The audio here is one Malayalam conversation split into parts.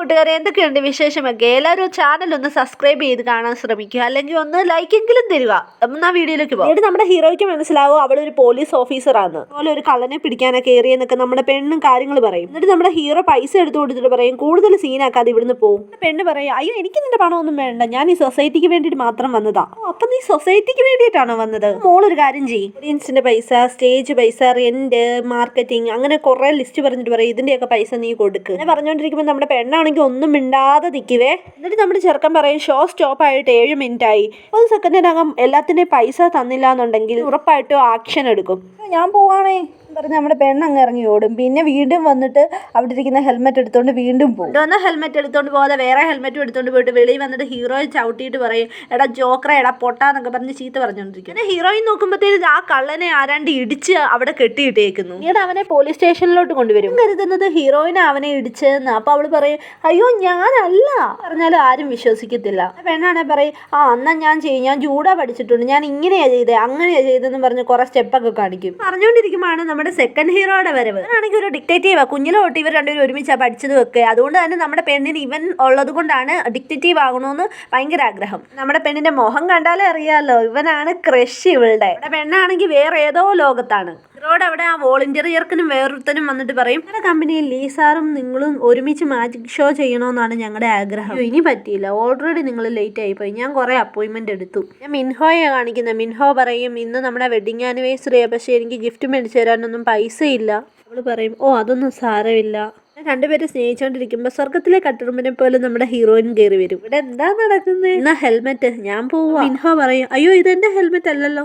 കൂട്ടുകാരെ എന്തൊക്കെയുണ്ട് വിശേഷമൊക്കെ? എല്ലാവരും ചാനൽ ഒന്ന് സബ്സ്ക്രൈബ് ചെയ്ത് കാണാൻ ശ്രമിക്കുക. അല്ലെങ്കിൽ ഒന്ന് ലൈക്കെങ്കിലും തരിക. എന്നാ വീഡിയോയിലേക്ക് പോകും. നമ്മുടെ ഹീറോയ്ക്ക് മനസ്സിലാവും അവളൊരു പോലീസ് ഓഫീസറാണ് അതുപോലെ ഒരു കള്ളനെ പിടിക്കാനൊക്കെ ഏറിയെന്നൊക്കെ നമ്മുടെ പെണ്ണും കാര്യങ്ങൾ പറയും. എന്നിട്ട് നമ്മുടെ ഹീറോ പൈസ എടുത്തു കൊടുത്തിട്ട് പറയും കൂടുതൽ സീനാക്കാതെ ഇവിടുന്ന് പോകും പെണ്ണ് പറയും അയ്യോ എനിക്ക് നിന്റെ പണമൊന്നും വേണ്ട. ഞാൻ ഈ സൊസൈറ്റിക്ക് വേണ്ടിയിട്ട് മാത്രം വന്നതാ. "ഓ, അപ്പൊ നീ സൊസൈറ്റിക്ക് വേണ്ടിയിട്ടാണോ വന്നത്? മോളൊരു കാര്യം ചെയ്യും. ഓഡിയൻസിന്റെ പൈസ സ്റ്റേജ് പൈസ റെന്റ് മാർക്കറ്റിംഗ് അങ്ങനെ കുറെ ലിസ്റ്റ് പറഞ്ഞിട്ട് പറയും ഇതിന്റെയൊക്കെ പൈസ നീ കൊടുക്കുക പറഞ്ഞുകൊണ്ടിരിക്കുമ്പോൾ നമ്മുടെ പെണ്ണാണെങ്കിൽ ഒന്നും മിണ്ടാതെ നിൽക്കുവേ. എന്നിട്ട് നമ്മുടെ ചെറുക്കൻ പറയും ഷോ സ്റ്റോപ്പ് ആയിട്ട് ഏഴ് മിനിറ്റ് ആയി. ഒരു സെക്കൻഡിനകം എല്ലാത്തിന്റെയും പൈസ തന്നില്ല എന്നുണ്ടെങ്കിൽ ഉറപ്പായിട്ടും ആക്ഷൻ എടുക്കും. ഞാൻ പോവാണേ. പറഞ്ഞ് നമ്മുടെ പെണ്ണ് അങ്ങ് ഇറങ്ങി ഓടും. പിന്നെ വീണ്ടും വന്നിട്ട് അവിടെ ഇരിക്കുന്ന ഹെൽമെറ്റ് എടുത്തോണ്ട് വീണ്ടും പോകും വന്ന ഹെൽമെറ്റ് എടുത്തോണ്ട് പോകാതെ വേറെ ഹെൽമെറ്റും എടുത്തോണ്ട് പോയിട്ട് വെളിയിൽ വന്നിട്ട് ഹീറോയെ ചവിട്ടിയിട്ട് പറയും എടാ ജോക്കറ എടാ പൊട്ടാന്നൊക്കെ പറഞ്ഞ് ചീത്ത പറഞ്ഞുകൊണ്ടിരിക്കും പിന്നെ ഹീറോയിൻ നോക്കുമ്പോഴത്തേക്ക് ആ കള്ളനെ ആരാണ്ട് ഇടിച്ച് അവിടെ കെട്ടിയിട്ടേക്കുന്നു. ഇവിടെ അവനെ പോലീസ് സ്റ്റേഷനിലോട്ട് കൊണ്ടുവരും. കരുതുന്നത് ഹീറോയിനെ അവനെ ഇടിച്ചെന്ന് അപ്പൊ അവൾ പറയും അയ്യോ ഞാനല്ല. പറഞ്ഞാൽ ആരും വിശ്വസിക്കത്തില്ല. പെണ്ണാണെ പറയും ആ അന്നാ ഞാൻ ചെയ്യും. ഞാൻ ജൂഡാ പഠിച്ചിട്ടുണ്ട്. ഞാൻ ഇങ്ങനെയാ ചെയ്തത് അങ്ങനെയാ ചെയ്തതെന്ന് പറഞ്ഞ് കുറെ സ്റ്റെപ്പൊക്കെ കാണിക്കും. പറഞ്ഞുകൊണ്ടിരിക്കുമ്പോഴാണ് നമ്മുടെ സെക്കൻഡ് ഹീറോയുടെ വരവ്. ആണെങ്കിൽ ഒരു ഡിക്റ്റേറ്റീവാ കുഞ്ഞിലെ തൊട്ട് ഇവർ രണ്ടുപേരും ഒരുമിച്ചാ പഠിച്ചത് വെക്കുക അതുകൊണ്ട് തന്നെ നമ്മുടെ പെണ്ണിന് ഇവൻ ഉള്ളത് കൊണ്ടാണ് ഡിക്റ്റേറ്റീവ് ആകണമെന്ന് ഭയങ്കര ആഗ്രഹം. നമ്മുടെ പെണ്ണിന്റെ മുഖം കണ്ടാലേ അറിയാലോ ഇവനാണ് ക്രഷ് ഇവളുടെ. പെണ്ണാണെങ്കിൽ വേറെ ഏതോ ലോകത്താണ്. ഹീറോയുടെ അവിടെ ആ വോളണ്ടിയർക്കിനും വേറൊരുത്തനും വന്നിട്ട് പറയും ഞങ്ങളുടെ കമ്പനിയിൽ ലീസാറും നിങ്ങളും ഒരുമിച്ച് മാജിക് ഷോ ചെയ്യണമെന്നാണ് ഞങ്ങളുടെ ആഗ്രഹം. ഇനി പറ്റിയില്ല. ഓൾറെഡി നിങ്ങൾ ലേറ്റ് ആയിപ്പോയി ഞാൻ കുറേ അപ്പോയിൻമെന്റ് എടുത്തു. ഞാൻ മിൻഹോയെ കാണിക്കുന്നത് മിൻഹോ പറയും ഇന്ന് നമ്മുടെ വെഡിങ് ആനിവേഴ്സറിയാണ് പക്ഷേ എനിക്ക് ഗിഫ്റ്റ് മേടിച്ചു തരാനൊന്നും പൈസ ഇല്ല അവൾ പറയും ഓ അതൊന്നും സാരമില്ല. രണ്ടുപേരും സ്നേഹിച്ചുകൊണ്ടിരിക്കുമ്പോൾ സ്വർഗത്തിലെ കട്ടുറുമ്പിനെ പോലെ നമ്മുടെ ഹീറോയിൻ കയറി വരും. ഇവിടെ എന്താ നടക്കുന്നത് എന്നാ ഹെൽമെറ്റ് ഞാൻ പോവാ. മിൻഹോ പറയും അയ്യോ ഇതെന്റെ ഹെൽമെറ്റ് അല്ലല്ലോ.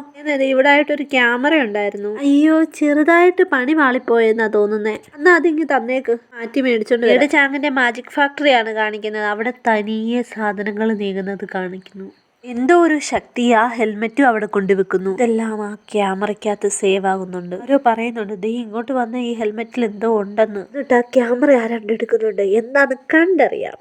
ഇവിടെ ആയിട്ടൊരു ക്യാമറ ഉണ്ടായിരുന്നു. അയ്യോ ചെറുതായിട്ട് പണി വാളിപ്പോയെന്നാ തോന്നുന്നേ. എന്നാ അതിങ്ങ് തന്നേക്ക്. മാറ്റി മേടിച്ചോണ്ട് ഇവിടെ ചാങ്ങിന്റെ മാജിക് ഫാക്ടറിയാണ് കാണിക്കുന്നത്? അവിടെ തനിയെ സാധനങ്ങൾ നീങ്ങുന്നത് കാണിക്കുന്നു. എന്തോ ഒരു ശക്തി ആ ഹെൽമെറ്റും അവിടെ കൊണ്ടുവെക്കുന്നു. ഇതെല്ലാം ആ ക്യാമറയ്ക്കകത്ത് സേവ് ആകുന്നുണ്ട്. ഓരോ പറയുന്നുണ്ട് ദേ ഇങ്ങോട്ട് വന്ന ഈ ഹെൽമെറ്റിൽ എന്തോ ഉണ്ടെന്ന്. എന്നിട്ട് ആ ക്യാമറ ആരാണ്ട് എടുക്കുന്നുണ്ട് എന്താന്ന് കണ്ടറിയാം.